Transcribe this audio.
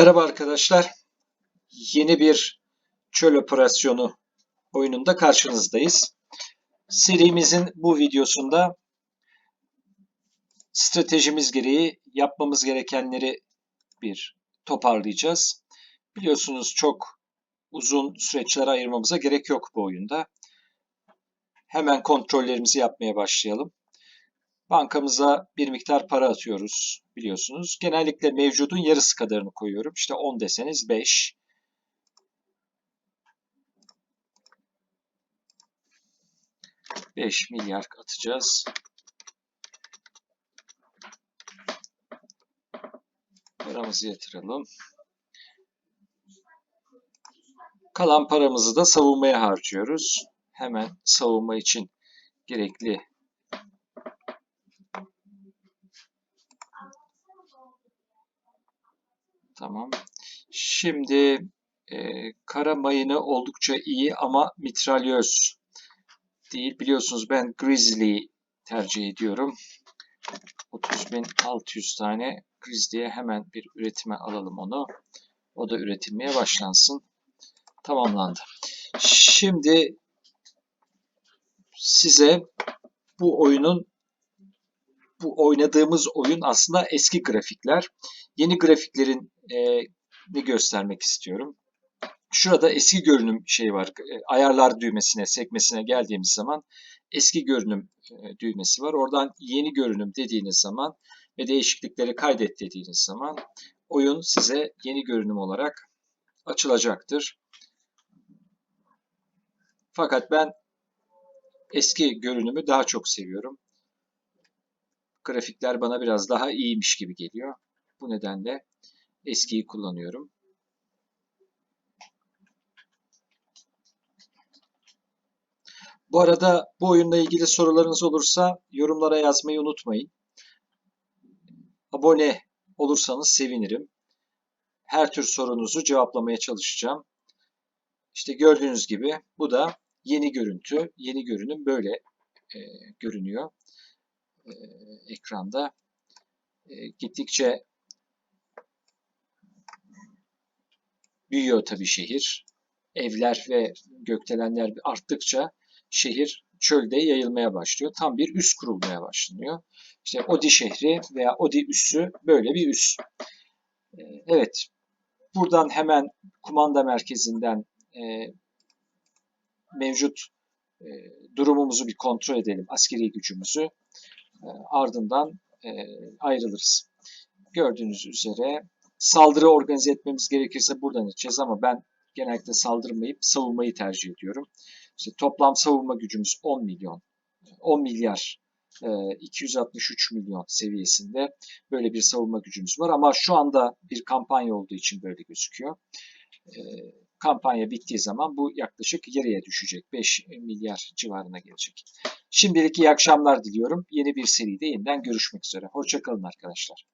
Merhaba arkadaşlar. Yeni bir çöl operasyonu oyununda karşınızdayız. Serimizin bu videosunda stratejimiz gereği yapmamız gerekenleri bir toparlayacağız. Biliyorsunuz çok uzun süreçler ayırmamıza gerek yok bu oyunda. Hemen kontrollerimizi yapmaya başlayalım. Bankamıza bir miktar para atıyoruz biliyorsunuz. Genellikle mevcudun yarısı kadarını koyuyorum. İşte 10 deseniz 5. Beş milyar atacağız. Paramızı yatıralım. Kalan paramızı da savunmaya harcıyoruz. Hemen savunma için gerekli Tamam. Şimdi e, kara mayını oldukça iyi ama mitralyöz değil. Biliyorsunuz ben Grizzly tercih ediyorum. 30.600 tane Grizzly'ye hemen bir üretime alalım onu. O da üretilmeye başlansın. Tamamlandı. Şimdi size bu oyunun bu oynadığımız oyun aslında eski grafikler. Yeni grafiklerin e, ne göstermek istiyorum. Şurada eski görünüm şey var. E, ayarlar düğmesine, sekmesine geldiğimiz zaman eski görünüm e, düğmesi var. Oradan yeni görünüm dediğiniz zaman ve değişiklikleri kaydet dediğiniz zaman oyun size yeni görünüm olarak açılacaktır. Fakat ben eski görünümü daha çok seviyorum. Grafikler bana biraz daha iyiymiş gibi geliyor. Bu nedenle eskiyi kullanıyorum. Bu arada bu oyunla ilgili sorularınız olursa yorumlara yazmayı unutmayın. Abone olursanız sevinirim. Her tür sorunuzu cevaplamaya çalışacağım. İşte gördüğünüz gibi bu da yeni görüntü. Yeni görünüm böyle e, görünüyor e, ekranda. E, gittikçe büyüyor tabii şehir. Evler ve gökdelenler arttıkça şehir çölde yayılmaya başlıyor. Tam bir üs kurulmaya başlanıyor. İşte Odi şehri veya Odi üssü böyle bir üs. E, evet, buradan hemen kumanda merkezinden e, mevcut e, durumumuzu bir kontrol edelim, askeri gücümüzü. E, ardından e, ayrılırız. Gördüğünüz üzere saldırı organize etmemiz gerekirse buradan edeceğiz ama ben genellikle saldırmayıp savunmayı tercih ediyorum. İşte toplam savunma gücümüz 10 milyon, 10 milyar 263 e, milyon seviyesinde böyle bir savunma gücümüz var ama şu anda bir kampanya olduğu için böyle gözüküyor. Kampanya bittiği zaman bu yaklaşık yarıya düşecek. 5 milyar civarına gelecek. Şimdilik iyi akşamlar diliyorum. Yeni bir seride yeniden görüşmek üzere. Hoşçakalın arkadaşlar.